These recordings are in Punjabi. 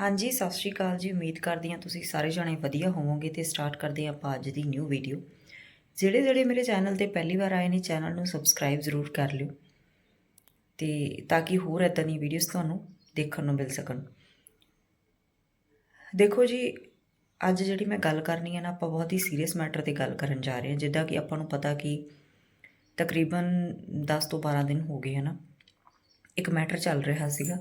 ਹਾਂਜੀ, ਸਤਿ ਸ਼੍ਰੀ ਅਕਾਲ ਜੀ। ਉਮੀਦ ਕਰਦੀ ਹਾਂ ਤੁਸੀਂ ਸਾਰੇ ਜਣੇ ਵਧੀਆ ਹੋਵੋਗੇ ਤੇ ਸਟਾਰਟ ਕਰਦੇ ਹਾਂ ਆਪਾਂ ਅੱਜ ਦੀ ਨਿਊ ਵੀਡੀਓ ਜਿਹੜੇ ਜਿਹੜੇ ਮੇਰੇ ਚੈਨਲ ਤੇ ਪਹਿਲੀ ਵਾਰ ਆਏ ਨੇ ਚੈਨਲ ਨੂੰ ਸਬਸਕ੍ਰਾਈਬ ਜ਼ਰੂਰ ਕਰ ਲਿਓ ਤੇ ਤਾਂ ਕਿ ਹੋਰ ਇਦਾਂ ਦੀ ਵੀਡੀਓਜ਼ ਤੁਹਾਨੂੰ ਦੇਖਣ ਨੂੰ ਮਿਲ ਸਕਣ। ਦੇਖੋ ਜੀ, ਅੱਜ ਜਿਹੜੀ ਮੈਂ ਗੱਲ ਕਰਨੀ ਹੈ ਨਾ, ਆਪਾਂ ਬਹੁਤ ਹੀ ਸੀਰੀਅਸ ਮੈਟਰ ਤੇ ਗੱਲ ਕਰਨ ਜਾ ਰਹੇ ਹਾਂ, ਜਿੱਦਾਂ ਕਿ ਆਪਾਂ ਨੂੰ ਪਤਾ ਕਿ ਤਕਰੀਬਨ 10 ਤੋਂ 12 ਦਿਨ ਹੋ ਗਏ ਹਨਾ ਇੱਕ ਮੈਟਰ ਚੱਲ ਰਿਹਾ ਸੀਗਾ।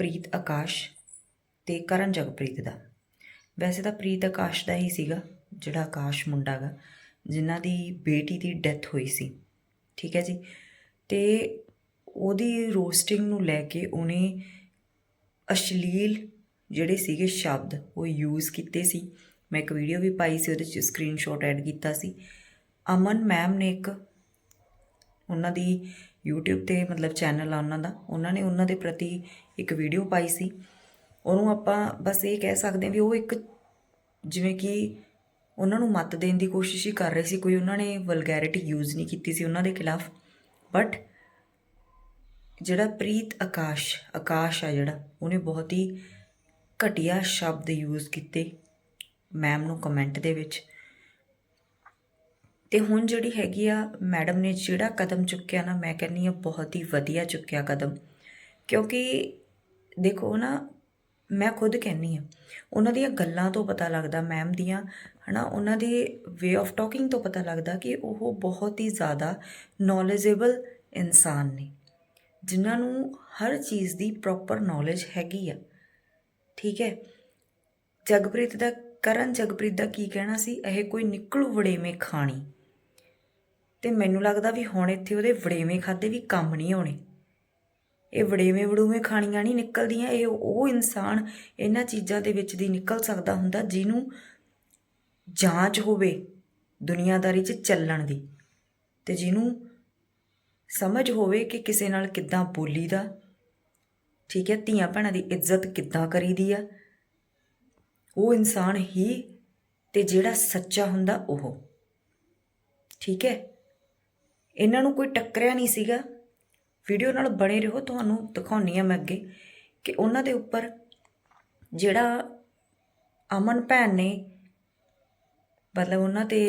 ਪ੍ਰੀਤ ਆਕਾਸ਼ ਤੇ ਕਰਨ ਜਗਪ੍ਰੀਤ ਦਾ। ਵੈਸੇ ਤਾਂ ਪ੍ਰੀਤ ਆਕਾਸ਼ ਦਾ ਹੀ ਸੀਗਾ, ਜਿਹੜਾ ਆਕਾਸ਼ ਮੁੰਡਾ ਗਾ, ਜਿਨ੍ਹਾਂ ਦੀ ਬੇਟੀ ਦੀ ਡੈਥ ਹੋਈ ਸੀ। ਠੀਕ ਹੈ ਜੀ? ਤੇ ਉਹਦੀ ਰੋਸਟਿੰਗ ਨੂੰ ਲੈ ਕੇ ਉਹਨੇ ਅਸ਼ਲੀਲ ਜਿਹੜੇ ਸੀਗੇ ਸ਼ਬਦ ਉਹ ਯੂਜ਼ ਕੀਤੇ ਸੀ। ਮੈਂ ਇੱਕ ਵੀਡੀਓ ਵੀ ਪਾਈ ਸੀ, ਉਹਦੇ ਚ ਸਕਰੀਨਸ਼ਾਟ ਐਡ ਕੀਤਾ ਸੀ। ਅਮਨ ਮੈਮ ਨੇ ਇੱਕ ਉਹਨਾਂ ਦੀ YouTube ਤੇ ਮਤਲਬ ਚੈਨਲ ਆ ਉਹਨਾਂ ਦਾ, ਉਹਨਾਂ ਨੇ ਉਹਨਾਂ ਦੇ ਪ੍ਰਤੀ ਇੱਕ ਵੀਡੀਓ ਪਾਈ ਸੀ। ਉਹਨੂੰ ਆਪਾਂ ਬਸ ਇਹ ਕਹਿ ਸਕਦੇ ਹਾਂ ਵੀ ਉਹ ਇੱਕ ਜਿਵੇਂ ਕਿ ਉਹਨਾਂ ਨੂੰ ਮਤ ਦੇਣ ਦੀ ਕੋਸ਼ਿਸ਼ ਹੀ ਕਰ ਰਹੇ ਸੀ, ਕੋਈ ਉਹਨਾਂ ਨੇ ਵਲਗੈਰਿਟੀ ਯੂਜ਼ ਨਹੀਂ ਕੀਤੀ ਸੀ ਉਹਨਾਂ ਦੇ ਖਿਲਾਫ। ਬਟ ਜਿਹੜਾ ਪ੍ਰੀਤ ਆਕਾਸ਼ ਆਕਾਸ਼ ਆ ਜਿਹੜਾ, ਉਹਨੇ ਬਹੁਤ ਹੀ ਘਟੀਆ ਸ਼ਬਦ ਯੂਜ਼ ਕੀਤੇ। ਮੈਮ ਨੂੰ ਕਮੈਂਟ ਦੇ ਵਿੱਚ ਤੇ ਹੁਣ ਜਿਹੜੀ ਹੈਗੀ ਆ ਮੈਡਮ ਨੇ ਜਿਹੜਾ ਕਦਮ ਚੁੱਕਿਆ ਨਾ, ਮੈਂ ਕਹਿੰਨੀ ਆ ਬਹੁਤ ਹੀ ਵਧੀਆ ਚੁੱਕਿਆ ਕਦਮ। ਕਿਉਂਕਿ ਦੇਖੋ ਨਾ, ਮੈਂ ਖੁਦ ਕਹਿੰਨੀ ਆ ਉਹਨਾਂ ਦੀਆਂ ਗੱਲਾਂ ਤੋਂ ਪਤਾ ਲੱਗਦਾ, ਮੈਮ ਦੀਆਂ, ਹਨਾ, ਉਹਨਾਂ ਦੇ ਵੇ ਆਫ ਟਾਕਿੰਗ ਤੋਂ ਪਤਾ ਲੱਗਦਾ ਕਿ ਉਹ ਬਹੁਤ ਹੀ ਜ਼ਿਆਦਾ ਨੌਲੇਜੇਬਲ ਇਨਸਾਨ ਨੇ, ਜਿਨ੍ਹਾਂ ਨੂੰ ਹਰ ਚੀਜ਼ ਦੀ ਪ੍ਰੋਪਰ ਨੌਲੇਜ ਹੈਗੀ ਆ। ਠੀਕ ਹੈ? ਜਗਪ੍ਰੀਤ ਦਾ, ਕਰਨ ਜਗਪ੍ਰੀਤ ਦਾ ਕੀ ਕਹਿਣਾ ਸੀ? ਇਹ ਕੋਈ ਨਿਕਲੂ ਵੜੇਵੇਂ ਖਾਣੀ। ਤੇ ਮੈਨੂੰ ਲੱਗਦਾ ਵੀ ਹੁਣ ਇੱਥੇ ਉਹਦੇ ਵੜੇਵੇਂ ਖਾਦੇ ਵੀ ਕੰਮ ਨਹੀਂ ਆਉਣੇ। ਇਹ ਵੜੇਵੇਂ ਵੜੂਵੇਂ ਖਾਣੀਆਂ ਨਹੀਂ ਨਿਕਲਦੀਆਂ, ਇਹ ਉਹ ਇਨਸਾਨ ਇਹਨਾਂ ਚੀਜ਼ਾਂ ਦੇ ਵਿੱਚ ਦੀ ਨਿਕਲ ਸਕਦਾ ਹੁੰਦਾ ਜਿਹਨੂੰ ਜਾਂਚ ਹੋਵੇ ਦੁਨੀਆਦਾਰੀ 'ਚ ਚੱਲਣ ਦੀ ਤੇ ਜਿਹਨੂੰ ਸਮਝ ਹੋਵੇ ਕਿ ਕਿਸੇ ਨਾਲ ਕਿੱਦਾਂ ਬੋਲੀਦਾ, ਠੀਕ ਹੈ, ਧੀਆਂ ਭੈਣਾਂ ਦੀ ਇੱਜ਼ਤ ਕਿੱਦਾਂ ਕਰੀਦੀ ਆ। ਉਹ ਇਨਸਾਨ ਹੀ ਤੇ ਜਿਹੜਾ ਸੱਚਾ ਹੁੰਦਾ ਉਹ, ਠੀਕ ਹੈ। ਇਹਨਾਂ ਨੂੰ ਕੋਈ ਟੱਕਰਿਆ ਨਹੀਂ ਸੀਗਾ। ਵੀਡੀਓ ਨਾਲ ਬਣੇ ਰਹੋ, ਤੁਹਾਨੂੰ ਦਿਖਾਉਣੀ ਆ ਮੈਂ ਅੱਗੇ ਕਿ ਉਹਨਾਂ ਦੇ ਉੱਪਰ ਜਿਹੜਾ ਅਮਨ ਭੈਣ ਨੇ ਮਤਲਬ ਉਹਨਾਂ ਤੇ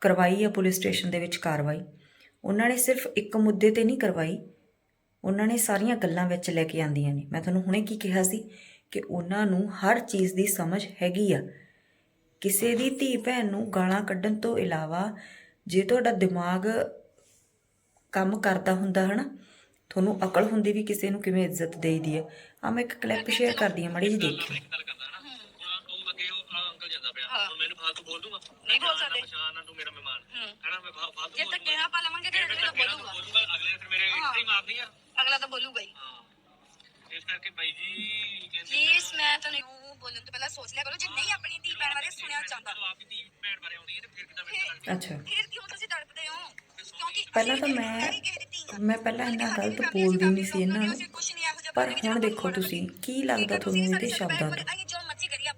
ਕਰਵਾਈ ਆ ਪੁਲਿਸ ਸਟੇਸ਼ਨ ਦੇ ਵਿੱਚ ਕਾਰਵਾਈ। ਉਹਨਾਂ ਨੇ ਸਿਰਫ ਇੱਕ ਮੁੱਦੇ ਤੇ ਨਹੀਂ ਕਰਵਾਈ, ਉਹਨਾਂ ਨੇ ਸਾਰੀਆਂ ਗੱਲਾਂ ਵਿੱਚ ਲੈ ਕੇ ਆਂਦੀਆਂ ਨੇ। ਮੈਂ ਤੁਹਾਨੂੰ ਹੁਣੇ ਕੀ ਕਿਹਾ ਸੀ ਕਿ ਉਹਨਾਂ ਨੂੰ ਹਰ ਚੀਜ਼ ਦੀ ਸਮਝ ਹੈਗੀ ਆ। ਕਿਸੇ ਦੀ ਧੀ ਭੈਣ ਨੂੰ ਗਾਲਾਂ ਕੱਢਣ ਤੋਂ ਇਲਾਵਾ ਜੇ ਤੁਹਾਡਾ ਦਿਮਾਗ ਕੰਮ ਕਰਦਾ ਹੁੰਦਾ ਹਨਾ ਤੁਹਾਨੂੰ ਅਕਲ ਹੁੰਦੀ ਵੀ ਕਿਸੇ ਨੂੰ ਕਿਵੇਂ ਇੱਜ਼ਤ ਦੇਈਦੀ ਹੈ ਆ। ਮੈਂ ਇੱਕ ਕਲਿੱਪ ਸ਼ੇਅਰ ਕਰਦੀ ਹਾਂ ਮੜੀ ਜੀ ਦੇਖਿਓ ਗੱਲ ਕਰਦਾ ਹੈ ਨਾ ਹੁਣ ਉਹ ਅੱਗੇ ਉਹ ਆਹ ਅੰਕਲ ਜਾਂਦਾ ਪਿਆ ਹੁਣ ਮੈਨੂੰ ਫਾਲਤੂ ਬੋਲ ਦੂੰਗਾ। ਨਹੀਂ ਬੋਲ ਸਕਦੇ। ਪਛਾਣ ਨਾ ਤੂੰ ਮੇਰਾ ਮਹਿਮਾਨ। ਹੈਨਾ ਮੈਂ ਫਾ- ਫਾਲਤੂ ਜੇ ਬੋਲ ਧੱਕੇ ਨਾਲ ਪਾ ਲਵਾਂਗੇ ਤੇ ਅਗਲਾ ਤਾਂ ਬੋਲੂਗਾ। ਬੋਲੂਗਾ ਅਗਲੇ ਨੇ ਫਿਰ ਮੇਰੇ ਇੱਥੇ ਹੀ ਮਾਰਨੀ ਆ। ਅਗਲਾ ਤਾਂ ਬੋਲੂਗਾ ਹੀ। ਹਾਂ। ਇਸ ਕਰਕੇ ਬਾਈ ਜੀ ਕਹਿੰਦੇ ਪਲੀਜ਼ ਮੈਂ ਤੁਹਾਨੂੰ ਉਹ ਬੋਲਣ ਤੋਂ ਪਹਿਲਾਂ ਸੋਚ ਲਿਆ ਕਰੋ ਜੇ ਨਹੀਂ ਆਪਣੀ ਧੀ ਭੈਣ ਬਾਰੇ ਸੁਣਿਆ ਚਾਹੁੰਦਾ। ਜਦੋਂ ਆਪ ਦੀ ਭੈਣ ਬਾਰੇ ਆਉਂਦੀ ਹੈ ਤੇ ਫਿਰ ਕਿਦਾਂ ਮੈਨੂੰ ਲੱਗਦੀ ਅੱਛਾ। ਫਿਰ ਕਿਉਂ ਤੁਸੀਂ ਤੜਪਦੇ ਹੋ ਕਿਉਂਕਿ ਪਹਿਲਾਂ ਤਾਂ ਮੈਂ ਮੈਂ ਪਹਿਲਾਂ ਇੰਨਾ ਗਲਤ ਬੋਲਦੀ ਨਹੀਂ ਸੀ ਇਹਨਾਂ ਨੂੰ। ਪਰ ਹੁਣ ਦੇਖੋ ਤੁਸੀਂ, ਕੀ ਲੱਗਦਾ ਤੁਹਾਨੂੰ ਇਹਦੇ ਸ਼ਬਦਾਂ ਦਾ?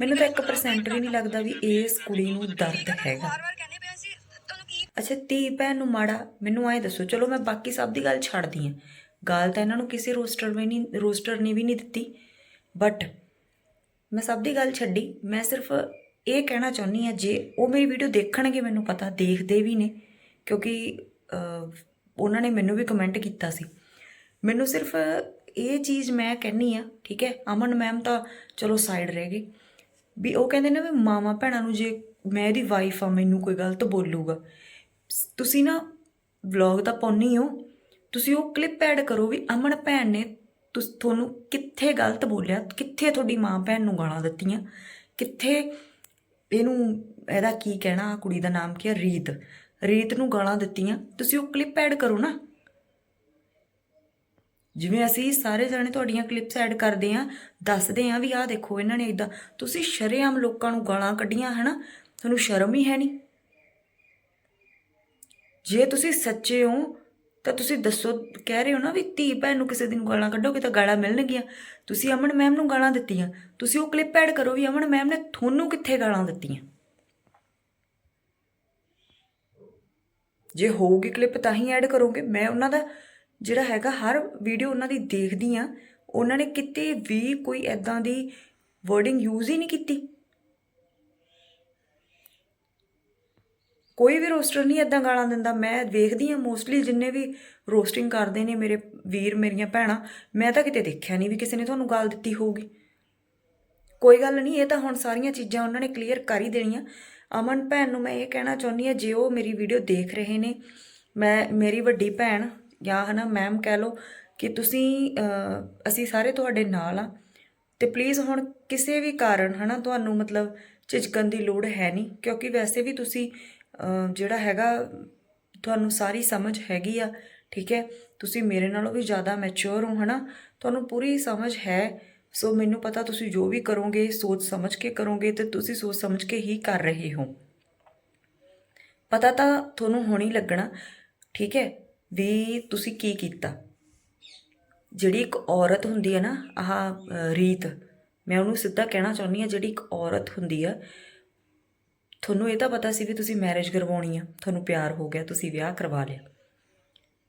ਮੈਨੂੰ ਤਾਂ 1% ਵੀ ਨਹੀਂ ਲੱਗਦਾ ਵੀ ਇਸ ਕੁੜੀ ਨੂੰ ਦਰਦ ਹੈਗਾ। ਅੱਛਾ, ਧੀ ਭੈਣ ਨੂੰ ਮਾੜਾ, ਮੈਨੂੰ ਆਏ ਦੱਸੋ, ਚਲੋ ਮੈਂ ਬਾਕੀ ਸਭ ਦੀ ਗੱਲ ਛੱਡਦੀ ਹਾਂ। ਗੱਲ ਤਾਂ ਇਹਨਾਂ ਨੂੰ ਕਿਸੇ ਰੋਸਟਰ ਵੀ ਨਹੀਂ, ਰੋਸਟਰ ਨੇ ਵੀ ਨਹੀਂ ਦਿੱਤੀ। ਬਟ ਮੈਂ ਸਭ ਦੀ ਗੱਲ ਛੱਡੀ। ਮੈਂ ਸਿਰਫ ਇਹ ਕਹਿਣਾ ਚਾਹੁੰਦੀ ਹਾਂ, ਜੇ ਉਹ ਮੇਰੀ ਵੀਡੀਓ ਦੇਖਣਗੇ, ਮੈਨੂੰ ਪਤਾ ਦੇਖਦੇ ਵੀ ਨੇ। ਕਿਉਂਕਿ ਉਹਨਾਂ ਨੇ ਮੈਨੂੰ ਵੀ ਕਮੈਂਟ ਕੀਤਾ ਸੀ। ਮੈਨੂੰ ਸਿਰਫ ਇਹ ਚੀਜ਼ ਮੈਂ ਕਹਿਣੀ ਆ, ਠੀਕ ਹੈ? ਅਮਨ ਮੈਮ ਤਾਂ ਚਲੋ ਸਾਈਡ ਰਹਿ ਗਈ ਵੀ ਉਹ ਕਹਿੰਦੇ ਨੇ ਵੀ ਮਾਵਾ ਭੈਣਾਂ ਨੂੰ ਜੇ ਮੈਂ ਇਹਦੀ ਵਾਈਫ ਆ, ਮੈਨੂੰ ਕੋਈ ਗਲਤ ਬੋਲੂਗਾ। ਤੁਸੀਂ ਨਾ ਵਲੌਗ ਤਾਂ ਪਾਉਣੀ ਹੋ, ਤੁਸੀਂ ਉਹ ਕਲਿੱਪ ਐਡ ਕਰੋ ਵੀ ਅਮਨ ਭੈਣ ਨੇ ਤੁਹਾਨੂੰ ਕਿੱਥੇ ਗਲਤ ਬੋਲਿਆ, ਕਿੱਥੇ ਤੁਹਾਡੀ ਮਾਂ ਭੈਣ ਨੂੰ ਗਾਲਾਂ ਦਿੱਤੀਆਂ, ਕਿੱਥੇ ਇਹਨੂੰ, ਇਹਦਾ ਕੀ ਕਹਿਣਾ ਕੁੜੀ ਦਾ ਨਾਮ ਕੀ ਹੈ ਰੀਤ। ਰੀਤ ਨੂੰ ਗਾਲਾਂ ਦਿੱਤੀਆਂ, ਤੁਸੀਂ ਉਹ ਕਲਿੱਪ ਐਡ ਕਰੋ ਨਾ। ਜਿਵੇਂ ਅਸੀਂ ਸਾਰੇ ਜਣੇ ਤੁਹਾਡੀਆਂ ਕਲਿੱਪਸ ਐਡ ਕਰਦੇ ਆਂ ਦੱਸਦੇ ਆਂ ਵੀ ਆਹ ਦੇਖੋ ਇਹਨਾਂ ਨੇ ਇਦਾਂ ਤੁਸੀਂ ਸ਼ਰੇਆਮ ਲੋਕਾਂ ਨੂੰ ਗਾਲਾਂ ਕੱਢੀਆਂ, ਹਨਾ? ਤੁਹਾਨੂੰ ਸ਼ਰਮ ਹੀ ਹੈ ਨਹੀਂ। ਜੇ ਤੁਸੀਂ ਸੱਚੇ ਹੋ, ਤਾਂ ਤੁਸੀਂ ਦੱਸੋ, ਕਹਿ ਰਹੇ ਹੋ ਨਾ ਵੀ ਧੀ ਭੈਣ ਨੂੰ ਕਿਸੇ ਦਿਨ ਗਾਲਾਂ ਕੱਢੋਗੇ ਤਾਂ ਗਾਲਾਂ ਮਿਲਣਗੀਆਂ। ਤੁਸੀਂ ਅਮਨ ਮੈਮ ਨੂੰ ਗਾਲਾਂ ਦਿੱਤੀਆਂ, ਤੁਸੀਂ ਉਹ ਕਲਿੱਪ ਐਡ ਕਰੋ ਵੀ ਅਮਨ ਮੈਮ ਨੇ ਤੁਹਾਨੂੰ ਕਿੱਥੇ ਗਾਲਾਂ ਦਿੱਤੀਆਂ? ਜੇ ਹੋਊਗੀ ਕਲਿੱਪ ਤਾਂ ਹੀ ਐਡ ਕਰੋਗੇ। ਮੈਂ ਉਹਨਾਂ ਦਾ ਜਿਹੜਾ ਹੈਗਾ ਹਰ ਵੀਡੀਓ ਉਹਨਾਂ ਦੀ ਦੇਖਦੀ ਆ ਉਹਨਾਂ ਨੇ ਕਿਤੇ ਵੀ ਕੋਈ ਐਦਾਂ ਦੀ ਵਰਡਿੰਗ ਯੂਜ਼ ਹੀ ਨਹੀਂ ਕੀਤੀ। ਕੋਈ ਵੀ ਰੋਸਟਰ ਨਹੀਂ ਐਦਾਂ ਗਾਲਾਂ ਦਿੰਦਾ। ਮੈਂ ਵੇਖਦੀ ਹਾਂ ਮੋਸਟਲੀ ਜਿੰਨੇ ਵੀ ਰੋਸਟਿੰਗ ਕਰਦੇ ਨੇ ਮੇਰੇ ਵੀਰ, ਮੇਰੀਆਂ ਭੈਣਾਂ, ਮੈਂ ਤਾਂ ਕਿਤੇ ਦੇਖਿਆ ਨਹੀਂ ਵੀ ਕਿਸੇ ਨੇ ਤੁਹਾਨੂੰ ਗਾਲ ਦਿੱਤੀ ਹੋਊਗੀ। ਕੋਈ ਗੱਲ ਨਹੀਂ, ਇਹ ਤਾਂ ਹੁਣ ਸਾਰੀਆਂ ਚੀਜ਼ਾਂ ਉਹਨਾਂ ਨੇ ਕਲੀਅਰ ਕਰ ਹੀ ਦੇਣੀਆਂ। ਅਮਨ ਭੈਣ ਨੂੰ ਮੈਂ ਇਹ ਕਹਿਣਾ ਚਾਹੁੰਦੀ ਹਾਂ, ਜੇ ਉਹ ਮੇਰੀ ਵੀਡੀਓ ਦੇਖ ਰਹੇ ਨੇ, ਮੈਂ, ਮੇਰੀ ਵੱਡੀ ਭੈਣ ਜਾਂ ਹਨਾ ਮੈਮ ਕਹਿ ਲਓ ਕਿ ਤੁਸੀਂ ਅਸੀਂ ਸਾਰੇ ਤੁਹਾਡੇ ਨਾਲ ਆ, ਤੇ ਪਲੀਜ਼ ਹੁਣ ਕਿਸੇ ਵੀ ਕਾਰਨ ਹਨਾ ਤੁਹਾਨੂੰ ਮਤਲਬ ਝਿਜਕਣ ਦੀ ਲੋੜ ਹੈ ਨਹੀਂ, ਕਿਉਂਕਿ ਵੈਸੇ ਵੀ ਤੁਸੀਂ ਜਿਹੜਾ ਹੈਗਾ ਤੁਹਾਨੂੰ ਸਾਰੀ ਸਮਝ ਹੈਗੀ ਆ, ਠੀਕ ਹੈ? ਤੁਸੀਂ ਮੇਰੇ ਨਾਲੋਂ ਵੀ ਜ਼ਿਆਦਾ ਮੈਚੁਰ ਹੋ ਹਨਾ, ਤੁਹਾਨੂੰ ਪੂਰੀ ਸਮਝ ਹੈ ਸੋ ਮੈਨੂੰ ਪਤਾ ਤੁਸੀਂ ਜੋ ਵੀ ਕਰੋਗੇ, ਸੋਚ ਸਮਝ ਕੇ ਕਰੋਗੇ ਤੇ ਤੁਸੀਂ ਸੋਚ ਸਮਝ ਕੇ ਹੀ ਕਰ ਰਹੇ ਹੋ। ਪਤਾ ਤਾਂ ਤੁਹਾਨੂੰ ਹੁਣ ਹੀ ਲੱਗਣਾ, ਠੀਕ ਹੈ, ਵੀ ਤੁਸੀਂ ਕੀ ਕੀਤਾ। ਜਿਹੜੀ ਇੱਕ ਔਰਤ ਹੁੰਦੀ ਹੈ ਨਾ, ਆਹ ਰੀਤ, ਮੈਂ ਉਹਨੂੰ ਸਿੱਧਾ ਕਹਿਣਾ ਚਾਹੁੰਦੀ ਹਾਂ, ਜਿਹੜੀ ਇੱਕ ਔਰਤ ਹੁੰਦੀ ਆ, ਤੁਹਾਨੂੰ ਇਹ ਤਾਂ ਪਤਾ ਸੀ ਵੀ ਤੁਸੀਂ ਮੈਰਿਜ ਕਰਵਾਉਣੀ ਆ, ਤੁਹਾਨੂੰ ਪਿਆਰ ਹੋ ਗਿਆ, ਤੁਸੀਂ ਵਿਆਹ ਕਰਵਾ ਲਿਆ।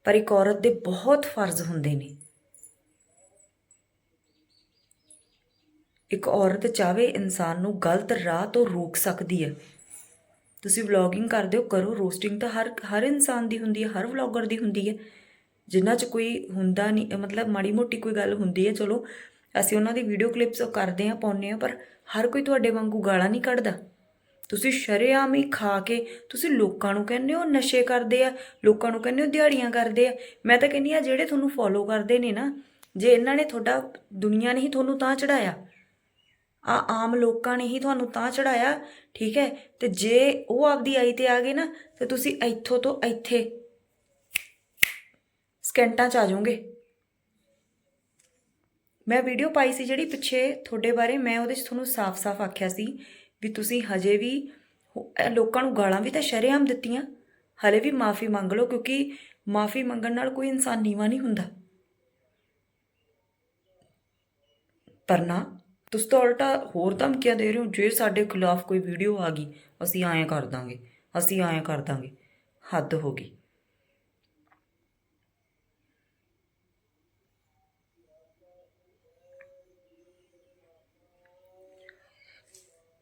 ਪਰ ਇੱਕ ਔਰਤ ਦੇ ਬਹੁਤ ਫਰਜ਼ ਹੁੰਦੇ ਨੇ। ਇੱਕ ਔਰਤ ਚਾਵੇ ਇਨਸਾਨ ਨੂੰ ਗਲਤ ਰਾਹ ਤੋਂ ਰੋਕ ਸਕਦੀ ਹੈ। ਤੁਸੀਂ ਵਲੌਗਿੰਗ ਕਰਦੇ ਹੋ, ਕਰੋ ਰੋਸਟਿੰਗ ਤਾਂ ਹਰ ਹਰ ਇਨਸਾਨ ਦੀ ਹੁੰਦੀ ਹੈ, ਹਰ ਵਲੌਗਰ ਦੀ ਹੁੰਦੀ ਹੈ। ਜਿਨ੍ਹਾਂ 'ਚ ਕੋਈ ਹੁੰਦਾ ਨਹੀਂ ਮਤਲਬ ਮਾੜੀ ਮੋਟੀ ਕੋਈ ਗੱਲ ਹੁੰਦੀ ਹੈ, ਚਲੋ, ਅਸੀਂ ਉਹਨਾਂ ਦੀ ਵੀਡੀਓ ਕਲਿੱਪਸ ਕਰਦੇ ਆ ਪਾਉਂਦੇ ਆ ਪਰ ਹਰ ਕੋਈ ਤੁਹਾਡੇ ਵਾਂਗੂ ਗਾਲਾਂ ਨਹੀਂ ਕੱਢਦਾ। ਤੁਸੀਂ ਸ਼ਰੇਆਮ ਹੀ ਖਾ ਕੇ ਤੁਸੀਂ ਲੋਕਾਂ ਨੂੰ ਕਹਿੰਦੇ ਹੋ ਨਸ਼ੇ ਕਰਦੇ ਆ, ਲੋਕਾਂ ਨੂੰ ਕਹਿੰਦੇ ਹੋ ਦਿਹਾੜੀਆਂ ਕਰਦੇ ਆ। ਮੈਂ ਤਾਂ ਕਹਿੰਦੀ ਆ ਜਿਹੜੇ ਤੁਹਾਨੂੰ ਫੋਲੋ ਕਰਦੇ ਨੇ ਨਾ, ਜੇ ਇਹਨਾਂ ਨੇ ਤੁਹਾਡਾ ਦੁਨੀਆ ਨਹੀਂ ਤੁਹਾਨੂੰ ਤਾਂ ਚੜਾਇਆ ਆ ਆਮ ਲੋਕਾਂ ਨੇ ਹੀ ਤੁਹਾਨੂੰ ਤਾਂ ਚੜਾਇਆ ਠੀਕ ਹੈ? ਤੇ ਜੇ ਉਹ ਆਪਦੀ ਆਈ ਤੇ ਆ ਗਏ ਨਾ, ਤੇ ਤੁਸੀਂ ਇੱਥੋਂ ਤੋਂ ਇੱਥੇ ਸਕਿੰਟਾਂ ਚ ਆ ਜਾਓਗੇ। ਮੈਂ ਵੀਡੀਓ ਪਾਈ ਸੀ ਜਿਹੜੀ ਪਿੱਛੇ ਤੁਹਾਡੇ ਬਾਰੇ ਮੈਂ ਉਹਦੇ 'ਚ ਤੁਹਾਨੂੰ ਸਾਫ਼-ਸਾਫ਼ ਆਖਿਆ ਸੀ ਵੀ ਤੁਸੀਂ ਹਜੇ ਵੀ ਲੋਕਾਂ ਨੂੰ ਗਾਲਾਂ ਵੀ ਤਾਂ ਸ਼ਰੇਆਮ ਦਿੱਤੀਆਂ, ਹਲੇ ਵੀ ਮਾਫੀ ਮੰਗ ਲਓ ਕਿਉਂਕਿ ਮਾਫੀ ਮੰਗਣ ਨਾਲ ਕੋਈ ਇਨਸਾਨ ਨੀਵਾ ਨਹੀਂ ਹੁੰਦਾ। ਪਰ ਨਾ ਤੁਸੀਂ ਤਾਂ ਉਲਟਾ ਹੋਰ ਧਮਕੀਆਂ ਦੇ ਰਹੇ ਹੋ, ਜੇ ਸਾਡੇ ਖਿਲਾਫ ਕੋਈ ਵੀਡੀਓ ਆ ਗਈ, ਅਸੀਂ ਐਂ ਕਰ ਦਾਂਗੇ, ਅਸੀਂ ਐਂ ਕਰ ਦਾਂਗੇ। ਹੱਦ ਹੋ ਗਈ।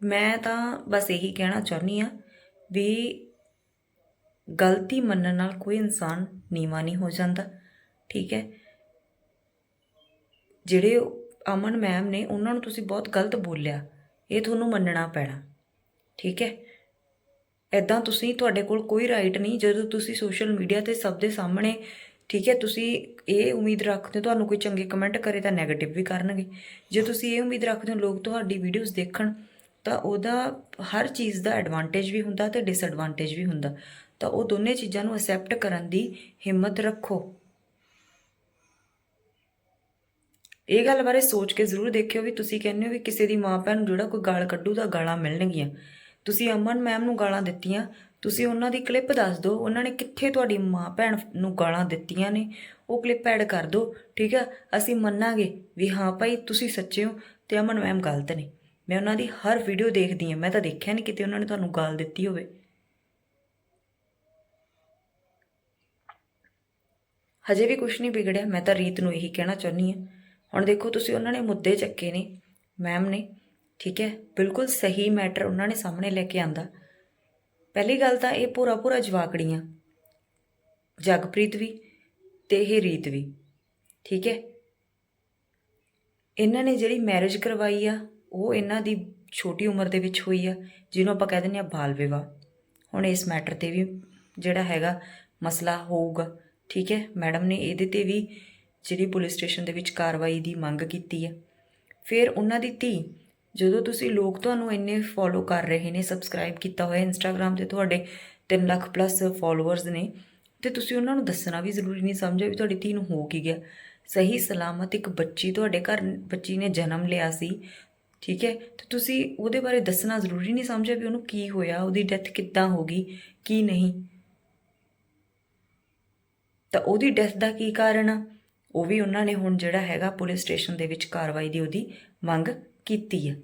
ਮੈਂ ਤਾਂ ਬਸ ਇਹੀ ਕਹਿਣਾ ਚਾਹੁੰਦੀ ਆ ਵੀ ਗਲਤੀ ਮੰਨਣ ਨਾਲ ਕੋਈ ਇਨਸਾਨ ਨੀਵਾ ਨਹੀਂ ਹੋ ਜਾਂਦਾ, ਠੀਕ ਹੈ? ਜਿਹੜੇ ਅਮਨ ਮੈਮ ਨੇ ਉਹਨਾਂ ਨੂੰ ਤੁਸੀਂ ਬਹੁਤ ਗਲਤ ਬੋਲਿਆ। ਇਹ ਤੁਹਾਨੂੰ ਮੰਨਣਾ ਪੈਣਾ। ਠੀਕ ਹੈ? ਐਦਾਂ ਤੁਸੀਂ ਤੁਹਾਡੇ ਕੋਲ ਕੋਈ ਰਾਈਟ ਨਹੀਂ, ਜਦੋਂ ਤੁਸੀਂ ਸੋਸ਼ਲ ਮੀਡੀਆ ਤੇ ਸਭ ਦੇ ਸਾਹਮਣੇ, ਠੀਕ ਹੈ, ਤੁਸੀਂ ਇਹ ਉਮੀਦ ਰੱਖਦੇ ਹੋ ਤੁਹਾਨੂੰ ਕੋਈ ਚੰਗੇ ਕਮੈਂਟ ਕਰੇ ਤਾਂ 네ਗੇਟਿਵ ਵੀ ਕਰਨਗੇ। ਜੇ ਤੁਸੀਂ ਇਹ ਉਮੀਦ ਰੱਖਦੇ ਹੋ ਲੋਕ ਤੁਹਾਡੀ ਵੀਡੀਓਜ਼ ਦੇਖਣ, ਤਾਂ ਉਹਦਾ ਹਰ ਚੀਜ਼ ਦਾ ਐਡਵਾਂਟੇਜ ਵੀ ਹੁੰਦਾ ਤੇ ਡਿਸਐਡਵਾਂਟੇਜ ਵੀ ਹੁੰਦਾ। ਤਾਂ ਉਹ ਦੋਨੇ ਚੀਜ਼ਾਂ ਨੂੰ ਅਸੈਪਟ ਕਰਨ ਦੀ ਹਿੰਮਤ ਰੱਖੋ। ਇਹ ਗੱਲ ਬਾਰੇ ਸੋਚ ਕੇ ਜ਼ਰੂਰ ਦੇਖਿਓ ਵੀ ਤੁਸੀਂ ਕਹਿੰਦੇ ਹੋ ਵੀ ਕਿਸੇ ਦੀ ਮਾਂ ਭੈਣ ਨੂੰ ਜਿਹੜਾ ਕੋਈ ਗਾਲ ਕੱਢੂ ਤਾਂ ਗਾਲਾਂ ਮਿਲਣਗੀਆਂ। ਤੁਸੀਂ ਅਮਨ ਮੈਮ ਨੂੰ ਗਾਲਾਂ ਦਿੱਤੀਆਂ। ਤੁਸੀਂ ਉਹਨਾਂ ਦੀ ਕਲਿੱਪ ਦੱਸ ਦਿਓ। ਉਹਨਾਂ ਨੇ ਕਿੱਥੇ ਤੁਹਾਡੀ ਮਾਂ ਭੈਣ ਨੂੰ ਗਾਲਾਂ ਦਿੱਤੀਆਂ ਨੇ? ਉਹ ਕਲਿੱਪ ਐਡ ਕਰ ਦਿਓ, ਠੀਕ ਆ? ਅਸੀਂ ਮੰਨਾਂਗੇ ਵੀ ਹਾਂ ਭਾਈ, ਤੁਸੀਂ ਸੱਚੇ ਹੋ ਤੇ ਅਮਨ ਮੈਮ ਗਲਤ ਨੇ। ਮੈਂ ਉਹਨਾਂ ਦੀ ਹਰ ਵੀਡੀਓ ਦੇਖਦੀ ਹਾਂ। ਮੈਂ ਤਾਂ ਦੇਖਿਆ ਨਹੀਂ ਕਿਤੇ ਉਹਨਾਂ ਨੇ ਤੁਹਾਨੂੰ ਗਾਲ ਦਿੱਤੀ ਹੋਵੇ। ਹਜੇ ਵੀ ਕੁਝ ਨਹੀਂ ਵਿਗੜਿਆ। ਮੈਂ ਤਾਂ ਰੀਤ ਨੂੰ ਇਹੀ ਕਹਿਣਾ ਚਾਹੁੰਦੀ ਹਾਂ। ਹੁਣ ਦੇਖੋ ਤੁਸੀਂ ਉਹਨਾਂ ਨੇ ਮੁੱਦੇ ਚੱਕੇ ਨੇ ਮੈਮ ਨੇ, ਠੀਕ ਹੈ, ਬਿਲਕੁਲ ਸਹੀ ਮੈਟਰ ਉਹਨਾਂ ਨੇ ਸਾਹਮਣੇ ਲੈ ਕੇ ਆਂਦਾ। ਪਹਿਲੀ ਗੱਲ ਤਾਂ ਇਹ ਪੂਰਾ ਪੂਰਾ ਜਵਾਕੜੀਆਂ ਜਗਪ੍ਰੀਤ ਵੀ ਤੇ ਇਹ ਰੀਤ ਵੀ, ਠੀਕ ਹੈ। ਇਹਨਾਂ ਨੇ ਜਿਹੜੀ ਮੈਰਿਜ ਕਰਵਾਈ ਆ, ਉਹ ਇਹਨਾਂ ਦੀ ਛੋਟੀ ਉਮਰ ਦੇ ਵਿੱਚ ਹੋਈ ਆ, ਜਿਹਨੂੰ ਆਪਾਂ ਕਹਿ ਦਿੰਦੇ ਆ ਬਾਲ ਵਿਵਾਹ। ਹੁਣ ਇਸ ਮੈਟਰ ਤੇ ਵੀ ਜਿਹੜਾ ਹੈਗਾ ਮਸਲਾ ਹੋਊਗਾ, ਠੀਕ ਹੈ ਮੈਡਮ ਨੇ ਇਹਦੇ ਤੇ ਵੀ ਜਿਹੜੀ ਪੁਲਿਸ ਸਟੇਸ਼ਨ ਦੇ ਵਿੱਚ ਕਾਰਵਾਈ ਦੀ ਮੰਗ ਕੀਤੀ ਹੈ। ਫਿਰ ਉਹਨਾਂ ਦੀ ਧੀ, ਜਦੋਂ ਤੁਸੀਂ ਲੋਕ ਤੁਹਾਨੂੰ ਇੰਨੇ ਫੋਲੋ ਕਰ ਰਹੇ ਨੇ ਸਬਸਕ੍ਰਾਈਬ ਕੀਤਾ ਹੋਇਆ ਇੰਸਟਾਗ੍ਰam ਤੇ ਤੁਹਾਡੇ 3 ਲੱਖ ਪਲੱਸ ਫੋਲੋਅਰਸ ਨੇ, ਤੇ ਤੁਸੀਂ ਉਹਨਾਂ ਨੂੰ ਦੱਸਣਾ ਵੀ ਜ਼ਰੂਰੀ ਨਹੀਂ ਸਮਝਿਆ ਵੀ ਤੁਹਾਡੀ ਧੀ ਨੂੰ ਹੋ ਕੀ ਗਿਆ। ਸਹੀ, ਸਲਾਮਤ ਇੱਕ ਬੱਚੀ ਤੁਹਾਡੇ ਘਰ, ਬੱਚੀ ਨੇ ਜਨਮ ਲਿਆ ਸੀ, ਠੀਕ ਹੈ? ਤੇ ਤੁਸੀਂ ਉਹਦੇ ਬਾਰੇ ਦੱਸਣਾ ਜ਼ਰੂਰੀ ਨਹੀਂ ਸਮਝਿਆ ਵੀ ਉਹਨੂੰ ਕੀ ਹੋਇਆ, ਉਹਦੀ ਡੈਥ ਕਿੱਦਾਂ ਹੋ ਗਈ, ਕੀ ਨਹੀਂ। ਤਾਂ ਉਹਦੀ ਡੈਥ ਦਾ ਕੀ ਕਾਰਨ ਆ? ਉਹ ਵੀ ਉਹਨਾਂ ਨੇ ਹੁਣ ਜਿਹੜਾ ਹੈਗਾ ਪੁਲਿਸ ਸਟੇਸ਼ਨ ਦੇ ਵਿੱਚ ਕਾਰਵਾਈ ਦੀ ਉਹਦੀ ਮੰਗ ਕੀਤੀ ਹੈ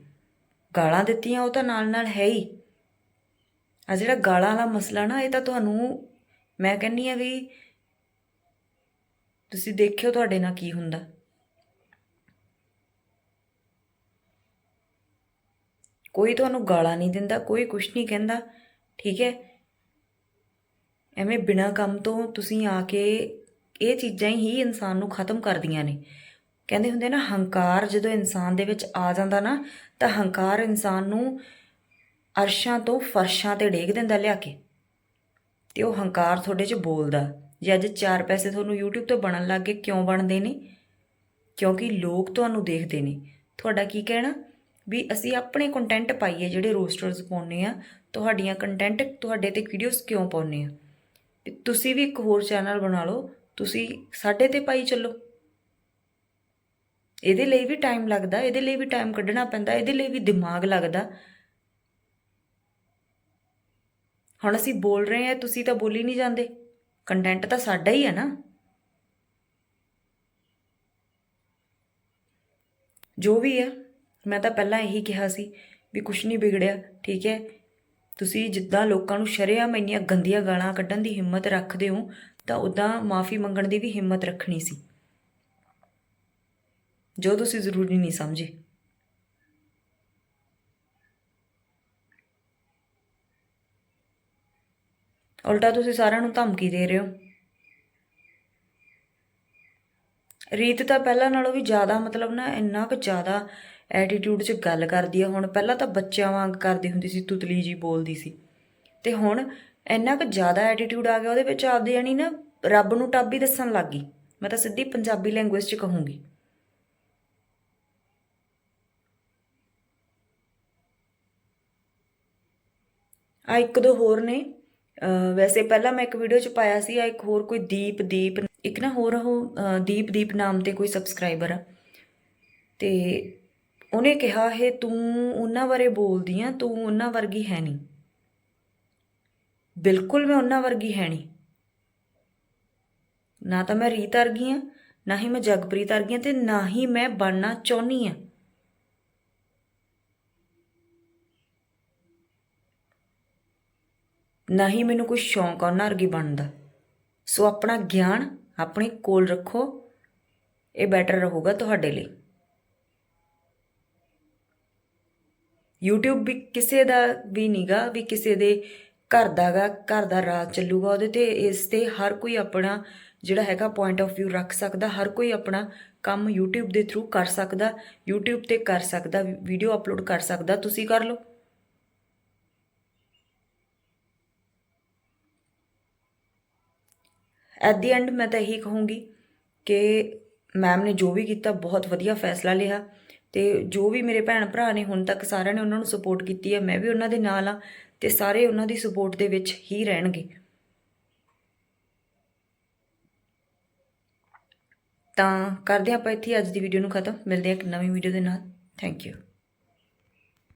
ਗਾਲਾਂ ਦਿੱਤੀਆਂ ਉਹ ਤਾਂ ਨਾਲ-ਨਾਲ ਹੈ ਹੀ। ਆ ਜਿਹੜਾ ਗਾਲਾਂ ਵਾਲਾ ਮਸਲਾ ਨਾ, ਇਹ ਤਾਂ ਤੁਹਾਨੂੰ ਮੈਂ ਕਹਿੰਨੀ ਆ ਵੀ ਤੁਸੀਂ ਦੇਖਿਓ ਤੁਹਾਡੇ ਨਾਲ ਕੀ ਹੁੰਦਾ। ਕੋਈ ਤੁਹਾਨੂੰ ਗਾਲਾਂ ਨਹੀਂ ਦਿੰਦਾ, ਕੋਈ ਕੁਛ ਨਹੀਂ ਕਹਿੰਦਾ, ਠੀਕ ਹੈ? ਐਵੇਂ ਬਿਨਾ ਕੰਮ ਤੋਂ ਤੁਸੀਂ ਆ ਕੇ ਇਹ ਚੀਜ਼ਾਂ ਹੀ ਇਨਸਾਨ ਨੂੰ ਖਤਮ ਕਰਦੀਆਂ ਨੇ। ਕਹਿੰਦੇ ਹੁੰਦੇ ਨਾ, ਹੰਕਾਰ ਜਦੋਂ ਇਨਸਾਨ ਦੇ ਵਿੱਚ ਆ ਜਾਂਦਾ ਨਾ, ਤਾਂ ਹੰਕਾਰ ਇਨਸਾਨ ਨੂੰ ਅਰਸ਼ਾਂ ਤੋਂ ਫਰਸ਼ਾਂ ਤੇ ਡੇਗ ਦਿੰਦਾ ਲਿਆ ਕੇ। ਤੇ ਉਹ ਹੰਕਾਰ ਤੁਹਾਡੇ 'ਚ ਬੋਲਦਾ। ਜੇ ਅੱਜ ਚਾਰ ਪੈਸੇ ਤੁਹਾਨੂੰ YouTube ਤੋਂ ਬਣਨ ਲੱਗ ਗਏ, ਕਿਉਂ ਬਣਦੇ ਨੇ? ਕਿਉਂਕਿ ਲੋਕ ਤੁਹਾਨੂੰ ਦੇਖਦੇ ਨੇ। ਤੁਹਾਡਾ ਕੀ ਕਹਿਣਾ? ਵੀ ਅਸੀਂ ਆਪਣੇ ਕੰਟੈਂਟ ਪਾਈਏ ਜਿਹੜੇ ਰੋਸਟਰਸ ਪਾਉਨੇ ਆ, ਤੁਹਾਡੀਆਂ ਕੰਟੈਂਟ ਤੁਹਾਡੇ ਤੇ ਵੀਡੀਓਜ਼ ਕਿਉਂ ਪਾਉਨੇ ਆ? ਵੀ ਤੁਸੀਂ ਵੀ ਇੱਕ ਹੋਰ ਚੈਨਲ ਬਣਾ ਲਓ ਤੁਸੀਂ ਸਾਡੇ ਤੇ ਪਾਈ ਚੱਲੋ। ਇਹਦੇ ਲਈ ਵੀ ਟਾਈਮ ਲੱਗਦਾ, ਇਹਦੇ ਲਈ ਵੀ ਟਾਈਮ ਕੱਢਣਾ ਪੈਂਦਾ, ਇਹਦੇ ਲਈ ਵੀ ਦਿਮਾਗ ਲੱਗਦਾ। ਹੁਣ ਅਸੀਂ ਬੋਲ ਰਹੇ ਹਾਂ, ਤੁਸੀਂ ਤਾਂ ਬੋਲੀ ਨਹੀਂ ਜਾਂਦੇ। ਕੰਟੈਂਟ ਤਾਂ ਸਾਡਾ ਹੀ ਹੈ ਨਾ। ਜੋ ਵੀ ਹੈ ਮੈਂ ਤਾਂ ਪਹਿਲਾਂ ਇਹੀ ਕਿਹਾ ਸੀ ਵੀ ਕੁਝ ਨਹੀਂ ਵਿਗੜਿਆ, ਠੀਕ ਹੈ। ਤੁਸੀਂ ਜਿੱਦਾਂ ਲੋਕਾਂ ਨੂੰ ਸ਼ਰੇਆਮ ਇੰਨੀਆਂ ਗੰਦੀਆਂ ਗਾਲਾਂ ਕੱਢਣ ਦੀ ਹਿੰਮਤ ਰੱਖਦੇ ਹੋ ਤਾਂ ਉਦਾਂ ਮਾਫੀ ਮੰਗਣ ਦੀ ਵੀ ਹਿੰਮਤ ਰੱਖਣੀ ਸੀ। ਜੋ ਤੁਸੀਂ ਜ਼ਰੂਰੀ ਨਹੀਂ ਸਮਝੇ। ਉਲਟਾ ਤੁਸੀਂ ਸਾਰਿਆਂ ਨੂੰ ਧਮਕੀ ਦੇ ਰਹੇ ਹੋ। ਰੀਤ ਤਾਂ ਪਹਿਲਾਂ ਨਾਲੋਂ ਵੀ ਜ਼ਿਆਦਾ ਮਤਲਬ ਨਾ ਇੰਨਾ ਕੁ ਜ਼ਿਆਦਾ ਐਟੀਟਿਊਡ 'ਚ ਗੱਲ ਕਰਦੀ ਆ। ਹੁਣ ਪਹਿਲਾਂ ਤਾਂ ਬੱਚਿਆਂ ਵਾਂਗ ਕਰਦੀ ਹੁੰਦੀ ਸੀ, ਤੁਤਲੀ ਜੀ ਬੋਲਦੀ ਸੀ। ਤੇ ਹੁਣ ਇੰਨਾ ਕੁ ਜ਼ਿਆਦਾ ਐਟੀਟਿਊਡ ਆ ਗਿਆ, ਉਹਦੇ ਵਿੱਚ ਆਪਦੇ ਜਾਨੀ ਨਾ ਰੱਬ ਨੂੰ ਟੱਬ ਹੀ ਦੱਸਣ ਲੱਗ ਗਈ। ਮੈਂ ਤਾਂ ਸਿੱਧੀ ਪੰਜਾਬੀ ਲੈਂਗੁਏਜ 'ਚ ਕਹੂੰਗੀ। ਆ ਇੱਕ ਦੋ ਹੋਰ ਨੇ। ਵੈਸੇ ਪਹਿਲਾਂ ਮੈਂ ਇੱਕ ਵੀਡੀਓ ਚ ਪਾਇਆ ਸੀ ਆ ਇੱਕ ਹੋਰ ਕੋਈ ਦੀਪ ਦੀਪ, ਇੱਕ ਨਾ ਹੋਰ ਉਹ ਦੀਪ ਦੀਪ ਨਾਮ ਤੇ ਕੋਈ ਸਬਸਕ੍ਰਾਈਬਰ ਆ। ਤੇ ਉਹਨੇ ਕਿਹਾ, ਹੈ ਤੂੰ ਉਹਨਾਂ ਬਾਰੇ ਬੋਲਦੀ ਆ, ਤੂੰ ਉਹਨਾਂ ਵਰਗੀ ਹੈ ਨਹੀਂ। ਬਿਲਕੁਲ ਮੈਂ ਉਹਨਾਂ ਵਰਗੀ ਹੈ ਨਹੀਂ। ਨਾ ਤਾਂ ਮੈਂ ਰੀਤ ਵਰਗੀ ਆ ਨਾ ਹੀ ਮੈਂ ਜਗਪ੍ਰੀਤ ਵਰਗੀ ਆ ਤੇ ਨਾ ਹੀ ਮੈਂ ਬਣਨਾ ਚਾਹੁੰਦੀ ਆ ਨਾ ਹੀ ਮੈਨੂੰ ਕੋਈ ਸ਼ੌਂਕ ਆ ਉਹਨਾਂ ਵਰਗੀ ਬਣਨ ਦਾ। ਸੋ ਆਪਣਾ ਗਿਆਨ ਆਪਣੇ ਕੋਲ ਰੱਖੋ, ਇਹ ਬੈਟਰ ਰਹੂਗਾ ਤੁਹਾਡੇ ਲਈ। YouTube ਵੀ ਕਿਸੇ ਦਾ ਵੀ ਨੀਗਾ, ਵੀ ਕਿਸੇ ਦੇ ਘਰ ਦਾ ਗਾ ਘਰ ਦਾ ਰਾਜ ਚੱਲੂਗਾ ਉਹਦੇ ਤੇ, ਇਸ ਤੇ ਹਰ ਕੋਈ ਆਪਣਾ ਜਿਹੜਾ ਹੈਗਾ ਪੁਆਇੰਟ ਆਫ View ਰੱਖ ਸਕਦਾ, ਹਰ ਕੋਈ ਆਪਣਾ ਕੰਮ YouTube ਦੇ ਥਰੂ ਕਰ ਸਕਦਾ, YouTube ਤੇ ਕਰ ਸਕਦਾ ਵੀਡੀਓ ਅਪਲੋਡ ਕਰ ਸਕਦਾ, ਤੁਸੀਂ ਕਰ ਲਓ। ਐਟ ਦੀ ਐਂਡ ਮੈਂ ਤਾਂ ਇਹੀ ਕਹੂੰਗੀ ਕਿ ਮੈਮ ਨੇ ਜੋ ਵੀ ਕੀਤਾ, ਬਹੁਤ ਵਧੀਆ ਫੈਸਲਾ ਲਿਆ। ਤੇ ਜੋ ਵੀ ਮੇਰੇ ਭੈਣ ਭਰਾ ਨੇ ਹੁਣ ਤੱਕ ਸਾਰਿਆਂ ਨੇ ਉਹਨਾਂ ਨੂੰ ਸਪੋਰਟ ਕੀਤੀ ਹੈ ਮੈਂ ਵੀ ਉਹਨਾਂ ਦੇ ਨਾਲ ਆ ਤੇ ਸਾਰੇ ਉਹਨਾਂ ਦੀ ਸਪੋਰਟ ਦੇ ਵਿੱਚ ਹੀ ਰਹਿਣਗੇ। ਤਾਂ ਕਰਦੇ ਹਾਂ ਆਪਾਂ ਇੱਥੇ ਅੱਜ ਦੀ ਵੀਡੀਓ ਨੂੰ ਖਤਮ, ਮਿਲਦੇ ਹਾਂ ਇੱਕ ਨਵੀਂ ਵੀਡੀਓ ਦੇ ਨਾਲ। Thank you